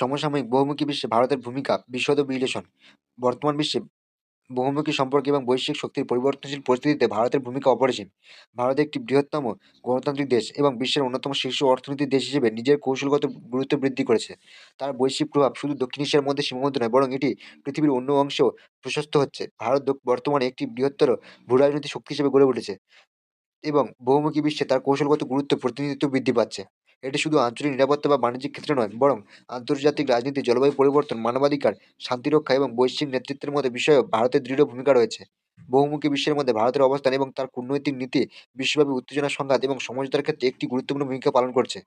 সমসাময়িক বহুমুখী বিশ্বে ভারতের ভূমিকা, বিশদ বিশ্লেষণ। বর্তমান বিশ্বে বহুমুখী সম্পর্ক এবং বৈশ্বিক শক্তির পরিবর্তনশীল পরিস্থিতিতে ভারতের ভূমিকা অপরিসীম। ভারত একটি বৃহত্তম গণতান্ত্রিক দেশ এবং বিশ্বের অন্যতম শীর্ষ অর্থনৈতিক দেশ হিসেবে নিজের কৌশলগত গুরুত্ব বৃদ্ধি করেছে। তার বৈশ্বিক প্রভাব শুধু দক্ষিণ এশিয়ার মধ্যে সীমাবদ্ধ নয়, বরং এটি পৃথিবীর অন্য অংশেও প্রশস্ত হচ্ছে। ভারত বর্তমানে একটি বৃহত্তর ভূরাজনৈতিক শক্তি হিসেবে গড়ে উঠেছে এবং বহুমুখী বিশ্বে তার কৌশলগত গুরুত্ব প্রতিনিধিত্ব বৃদ্ধি পাচ্ছে। এটি শুধু আঞ্চলিক নিরাপত্তা বা বাণিজ্যিক ক্ষেত্রে নয়, বরং আন্তর্জাতিক রাজনীতি, জলবায়ু পরিবর্তন, মানবাধিকার শান্তিরক্ষা এবং বৈশ্বিক নেতৃত্বের মধ্যে বিষয়েও ভারতের দৃঢ় ভূমিকা রয়েছে। বহুমুখী বিশ্বের মধ্যে ভারতের অবস্থান এবং তার কূটনৈতিক নীতি বিশ্বব্যাপী উত্তেজনা, সংঘাত এবং সমঝোতার ক্ষেত্রে একটি গুরুত্বপূর্ণ ভূমিকা পালন করছে।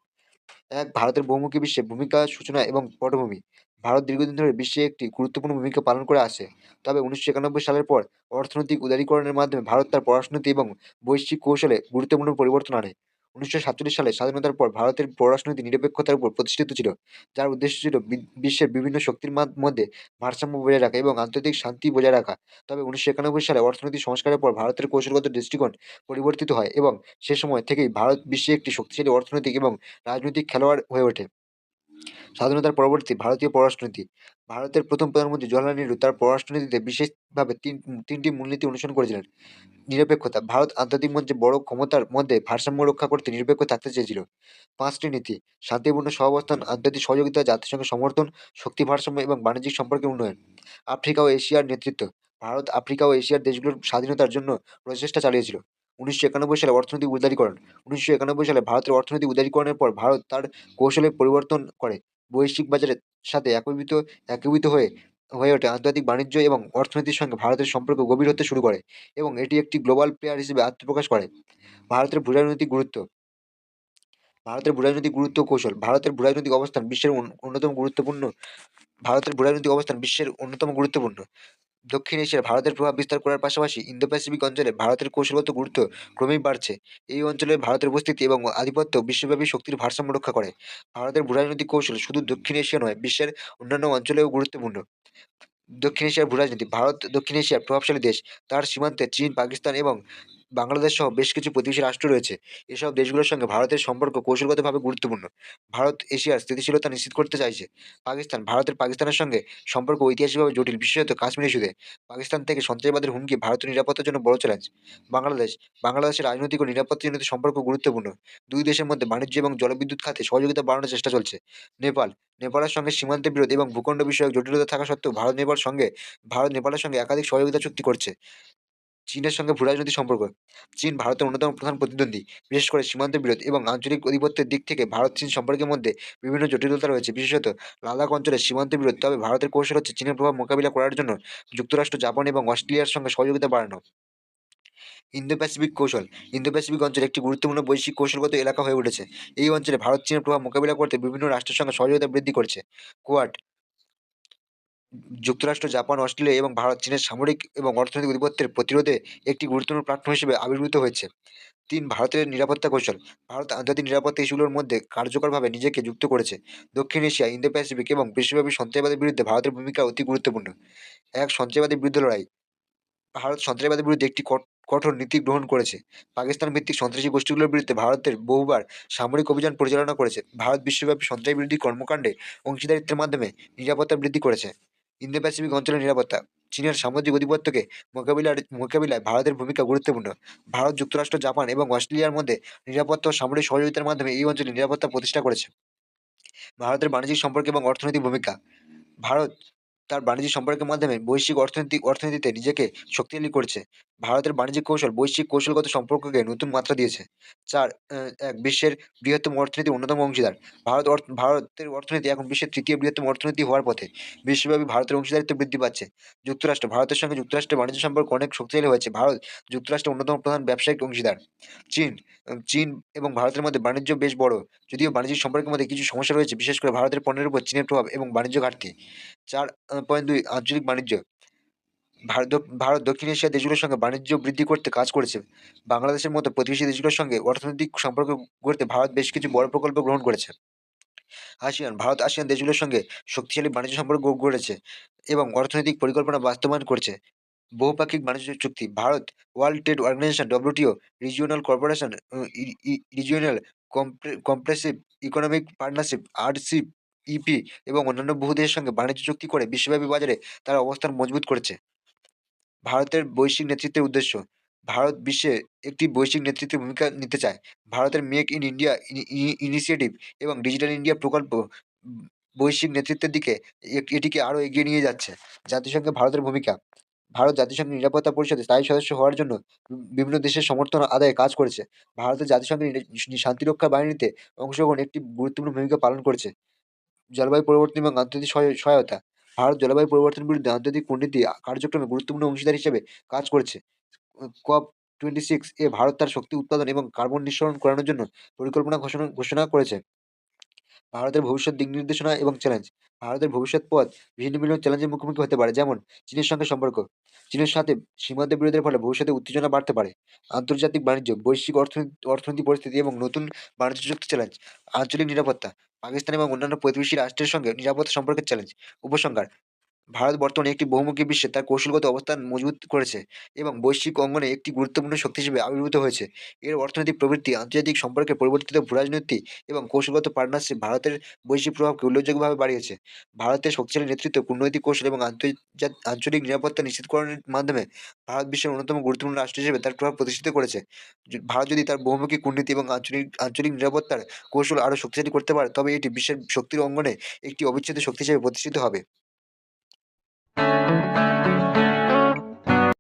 এক, ভারতের বহুমুখী বিশ্বে ভূমিকা, সূচনা এবং পটভূমি। ভারত দীর্ঘদিন ধরে বিশ্বে একটি গুরুত্বপূর্ণ ভূমিকা পালন করে আসে। তবে উনিশশো একানব্বই সালের পর অর্থনৈতিক উদারীকরণের মাধ্যমে ভারত তার পররাষ্ট্রনীতি এবং বৈশ্বিক কৌশলে গুরুত্বপূর্ণ পরিবর্তন আনে। উনিশশো সাতচল্লিশ সালে স্বাধীনতার পর ভারতের পররাষ্ট্রনীতি নিরপেক্ষতার উপর প্রতিষ্ঠিত ছিল, যার উদ্দেশ্য ছিল বিশ্বের বিভিন্ন শক্তির মধ্যে ভারসাম্য বজায় রাখা এবং আন্তর্জাতিক শান্তি বজায় রাখা। তবে উনিশশো একানব্বই সালে অর্থনৈতিক সংস্কারের পর ভারতের কৌশলগত দৃষ্টিকোণ পরিবর্তিত হয় এবং সে সময় থেকেই ভারত বিশ্বে একটি শক্তিশালী অর্থনৈতিক এবং রাজনৈতিক খেলোয়াড় হয়ে ওঠে। স্বাধীনতার পরবর্তী ভারতীয় পররাষ্ট্রনীতি ভারতের প্রথম প্রধানমন্ত্রী জওয়াহরলাল নেহরু তার পররাষ্ট্রনীতিতে বিশেষভাবে তিন, তিনটি মূলনীতি অনুসরণ করেছিলেন। নিরপেক্ষতা, ভারত আন্তর্জাতিক মঞ্চে বড় ক্ষমতার মধ্যে ভারসাম্য রক্ষা করতে নিরপেক্ষ থাকতে চেয়েছিল। পাঁচটি নীতি, শান্তিপূর্ণ সহাবস্থান, আন্তর্জাতিক সহযোগিতা, জাতিসংঘের সমর্থন, শক্তি ভারসাম্য এবং বাণিজ্যিক সম্পর্কের উন্নয়ন। আফ্রিকা ও এশিয়ার নেতৃত্ব, ভারত, আফ্রিকা ও এশিয়ার দেশগুলোর স্বাধীনতার জন্য প্রচেষ্টা চালিয়েছিল। উনিশশো একানব্বই সালে অর্থনৈতিক উদারীকরণ, উনিশশো একানব্বই সালে ভারতের অর্থনৈতিক উদারীকরণের পর ভারত তার কৌশলে পরিবর্তন করে। বৈশ্বিক বাজারের সাথে একীভূত একীভূত হয়ে হয়ে ওঠে আন্তর্জাতিক বাণিজ্য এবং অর্থনীতির সঙ্গে ভারতের সম্পর্ক গভীর হতে শুরু করে এবং এটি একটি গ্লোবাল প্লেয়ার হিসেবে আত্মপ্রকাশ করে। ভারতের ভূরাজনৈতিক গুরুত্ব। ভারতের ভূরাজনৈতিক গুরুত্ব কৌশল। ভারতের ভূরাজনৈতিক অবস্থান বিশ্বের অন্যতম গুরুত্বপূর্ণ, ভারতের ভূরাজনৈতিক অবস্থান বিশ্বের অন্যতম গুরুত্বপূর্ণ। দক্ষিণ এশিয়ায় ভারতের প্রভাব বিস্তার করার পাশাপাশি ইন্দো প্যাসিফিক অঞ্চলে ভারতের কৌশলগত গুরুত্ব ক্রমেই বাড়ছে। এই অঞ্চলে ভারতের উপস্থিতি এবং আধিপত্য বিশ্বব্যাপী শক্তির ভারসাম্য রক্ষা করে। ভারতের ভূরাজনৈতিক কৌশল শুধু দক্ষিণ এশিয়া নয়, বিশ্বের অন্যান্য অঞ্চলেও গুরুত্বপূর্ণ। দক্ষিণ এশিয়ার ভূরাজনীতি, ভারত দক্ষিণ এশিয়ার প্রভাবশালী দেশ। তার সীমান্তে চীন, পাকিস্তান এবং বাংলাদেশ সহ বেশ কিছু প্রতিবেশী রাষ্ট্র রয়েছে। এসব দেশগুলোর সঙ্গে ভারতের সম্পর্ক কৌশলগতভাবে গুরুত্বপূর্ণ। ভারত এশিয়ার স্থিতিশীলতা নিশ্চিত করতে চাইছে। পাকিস্তান, ভারতের পাকিস্তানের সঙ্গে সম্পর্ক ঐতিহাসিকভাবে জটিল, বিশেষত কাশ্মীর ইস্যুতে পাকিস্তান থেকে সন্ত্রাসবাদের হুমকি ভারতের নিরাপত্তার জন্য বড় চ্যালেঞ্জ বাংলাদেশ, বাংলাদেশের রাজনৈতিক ও নিরাপত্তাজনিত সম্পর্ক গুরুত্বপূর্ণ। দুই দেশের মধ্যে বাণিজ্য এবং জলবিদ্যুৎ খাতে সহযোগিতা বাড়ানোর চেষ্টা চলছে। নেপাল, নেপালের সঙ্গে সীমান্তে বিরোধ এবং ভূখণ্ড বিষয়ক জটিলতা থাকা সত্ত্বেও ভারত নেপাল সঙ্গে ভারত নেপালের সঙ্গে একাধিক সহযোগিতা চুক্তি করছে। চীনের সঙ্গে ভূরাজনৈতিক সম্পর্ক। চীন ভারতের অন্যতম প্রধান প্রতিদ্বন্দ্বী, বিশেষ করে সীমান্ত বিরোধ এবং আঞ্চলিক আধিপত্যের দিক থেকে ভারত চীন সম্পর্কের মধ্যে বিভিন্ন জটিলতা রয়েছে। বিশেষত লাদাখ অঞ্চলে সীমান্ত বিরোধ, তবে ভারতের কৌশল হচ্ছে চীনের প্রভাব মোকাবিলা করার জন্য যুক্তরাষ্ট্র, জাপান এবং অস্ট্রেলিয়ার সঙ্গে সহযোগিতা বাড়ানো। ইন্দো প্যাসিফিক কৌশল ইন্দো প্যাসিফিক অঞ্চল একটি গুরুত্বপূর্ণ বৈশ্বিক কৌশলগত এলাকা হয়ে উঠেছে। এই অঞ্চলে ভারত চীনের প্রভাব মোকাবিলা করতে বিভিন্ন রাষ্ট্রের সঙ্গে সহযোগিতা বৃদ্ধি করছে। কোয়াড যুক্তরাষ্ট্র, জাপান, অস্ট্রেলিয়া এবং ভারত চীনের সামরিক এবং অর্থনৈতিক আধিপত্যের প্রতিরোধে একটি গুরুত্বপূর্ণ প্ল্যাটফর্ম হিসেবে আবির্ভূত হয়েছে। তিন, ভারতের নিরাপত্তা কৌশল। ভারত আন্তর্জাতিক নিরাপত্তা ইস্যুগুলোর মধ্যে কার্যকরভাবে নিজেকে যুক্ত করেছে। দক্ষিণ এশিয়া ইন্দো প্যাসিফিক এবং বিশ্বব্যাপী সন্ত্রাসবাদের বিরুদ্ধে ভারতের ভূমিকা অতি গুরুত্বপূর্ণ। এক সন্ত্রাসবাদের বিরুদ্ধে লড়াই। ভারত সন্ত্রাসবাদের বিরুদ্ধে একটি কঠ- কঠোর নীতি গ্রহণ করেছে। পাকিস্তান ভিত্তিক সন্ত্রাসী গোষ্ঠীগুলোর বিরুদ্ধে ভারতের বহুবার সামরিক অভিযান পরিচালনা করেছে। ভারত বিশ্বব্যাপী সন্ত্রাস বিরোধী কর্মকাণ্ডে অংশীদারিত্বের মাধ্যমে নিরাপত্তা বৃদ্ধি করেছে। ইন্দো প্যাসিফিক অঞ্চলের নিরাপত্তা, চীনের সামুদ্রিক আধিপত্যকে মোকাবিলার, মোকাবিলায় ভারতের ভূমিকা গুরুত্বপূর্ণ। ভারত, যুক্তরাষ্ট্র, জাপান এবং অস্ট্রেলিয়ার মধ্যে নিরাপত্তা ও সামরিক সহযোগিতার মাধ্যমে এই অঞ্চলে নিরাপত্তা প্রতিষ্ঠা করেছে। ভারতের বাণিজ্যিক সম্পর্ক এবং অর্থনৈতিক ভূমিকা। ভারত তার বাণিজ্যিক সম্পর্কের মাধ্যমে বৈশ্বিক অর্থনৈতিক অর্থনীতিতে নিজেকে শক্তিশালী করছে। ভারতের বাণিজ্যিক কৌশল, বৈশ্বিক কৌশলগত সম্পর্ককে নতুন মাত্রা দিয়েছে। চার এক, বিশ্বের বৃহত্তম অর্থনীতির অন্যতম অংশীদার। ভারত ভারতের অর্থনীতি এখন বিশ্বের তৃতীয় বৃহত্তম অর্থনীতি হওয়ার পথে। বিশ্বব্যাপী ভারতের অংশীদারিত্ব বৃদ্ধি পাচ্ছে। যুক্তরাষ্ট্র, ভারতের সঙ্গে যুক্তরাষ্ট্রের বাণিজ্য সম্পর্ক অনেক শক্তিশালী হয়েছে। ভারত যুক্তরাষ্ট্রের অন্যতম প্রধান ব্যবসায়িক অংশীদার। চীন চীন এবং ভারতের মধ্যে বাণিজ্য বেশ বড়। যদিও বাণিজ্যিক সম্পর্কের মধ্যে কিছু সমস্যা রয়েছে, বিশেষ করে ভারতের পণ্যের উপর চীনের প্রভাব এবং বাণিজ্য ঘাটতি। চার পয়েন্ট দুই, আঞ্চলিক বাণিজ্য। ভারত ভারত, দক্ষিণ এশিয়ার দেশগুলোর সঙ্গে বাণিজ্য বৃদ্ধি করতে কাজ করেছে। বাংলাদেশের মতো প্রতিবেশী দেশগুলোর সঙ্গে অর্থনৈতিক সম্পর্ক গড়তে ভারত বেশ কিছু বড় প্রকল্প গ্রহণ করেছে। আসিয়ান ভারত আসিয়ান দেশগুলোর সঙ্গে শক্তিশালী বাণিজ্য সম্পর্ক গড়েছে এবং অর্থনৈতিক পরিকল্পনা বাস্তবায়ন করছে। বহুপাক্ষিক বাণিজ্য চুক্তি Bharat world trade organization WTO regional corporation regional comprehensive economic partnership RCEP এবং অন্যান্য বহু দেশের সঙ্গে বাণিজ্য চুক্তি করে বিশ্বব্যাপী বাজারে তার অবস্থান মজবুত করেছে। ভারতের বৈশ্বিক নেতৃত্বের উদ্দেশ্য ভারত বিশ্বে একটি বৈশ্বিক নেতৃত্বের ভূমিকা নিতে চায়। ভারতের মেক ইন ইন্ডিয়া ইনিশিয়েটিভ এবং ডিজিটাল ইন্ডিয়া প্রকল্প বৈশ্বিক নেতৃত্বের দিকে এটিকে আরও এগিয়ে নিয়ে যাচ্ছে। জাতিসংঘে ভারতের ভূমিকা ভারত জাতিসংঘের নিরাপত্তা পরিষদে স্থায়ী সদস্য হওয়ার জন্য বিভিন্ন দেশের সমর্থন আদায়ে কাজ করেছে। ভারতের জাতিসংঘের শান্তিরক্ষা বাহিনীতে অংশগ্রহণ একটি গুরুত্বপূর্ণ ভূমিকা পালন করেছে। জলবায়ু পরিবর্তন এবং আন্তর্জাতিক সহায়, সহায়তা। ভারত জলবায়ু পরিবর্তনের বিরুদ্ধে আন্তর্জাতিক কূটনীতি কার্যক্রমে গুরুত্বপূর্ণ অংশীদার হিসেবে কাজ করছে। উ COP26 এ ভারত তার শক্তি উৎপাদন এবং কার্বন নিঃসরণ করানোর জন্য পরিকল্পনা ঘোষণা ঘোষণা করেছে। ভারতের ভবিষ্যৎ দিক নির্দেশনা এবং চ্যালেঞ্জ। ভারতের ভবিষ্যৎ পথ ভিন্ন, ভিন্ন চ্যালেঞ্জের মুখোমুখি হতে পারে। যেমন চীনের সঙ্গে সম্পর্ক। চীনের সাথে সীমান্ত বিরোধের ফলে ভবিষ্যতে উত্তেজনা বাড়তে পারে। আন্তর্জাতিক বাণিজ্য, বৈশ্বিক অর্থনীতি অর্থনৈতিক পরিস্থিতি এবং নতুন বাণিজ্য চুক্তি চ্যালেঞ্জ। আঞ্চলিক নিরাপত্তা। পাকিস্তান এবং অন্যান্য প্রতিবেশী রাষ্ট্রের সঙ্গে নিরাপত্তা সম্পর্কের চ্যালেঞ্জ। উপসংহার ভারত বর্তমানে একটি বহুমুখী বিশ্বে তার কৌশলগত অবস্থান মজবুত করেছে এবং বৈশ্বিক অঙ্গনে একটি গুরুত্বপূর্ণ শক্তি হিসেবে আবির্ভূত হয়েছে। এর অর্থনৈতিক প্রবৃত্তি আন্তর্জাতিক সম্পর্কে পরিবর্তিত ভূ-রাজনৈতিক এবং কৌশলগত পার্টনারশিপ ভারতের বৈশ্বিক প্রভাবকে উল্লেখযোগ্যভাবে বাড়িয়েছে। ভারতের শক্তিশালী নেতৃত্ব, কূটনৈতিক কৌশল এবং আন্তর্জাত আঞ্চলিক নিরাপত্তা নিশ্চিতকরণের মাধ্যমে ভারত বিশ্বের অন্যতম গুরুত্বপূর্ণ রাষ্ট্র হিসেবে তার প্রভাব প্রতিষ্ঠিত করেছে। ভারত যদি তার বহুমুখী কূটনীতি এবং আঞ্চলিক আঞ্চলিক নিরাপত্তার কৌশল আরও শক্তিশালী করতে পারে, তবে এটি বিশ্বের শক্তির অঙ্গনে একটি অবিচ্ছেদ্য শক্তি হিসেবে প্রতিষ্ঠিত হবে। Música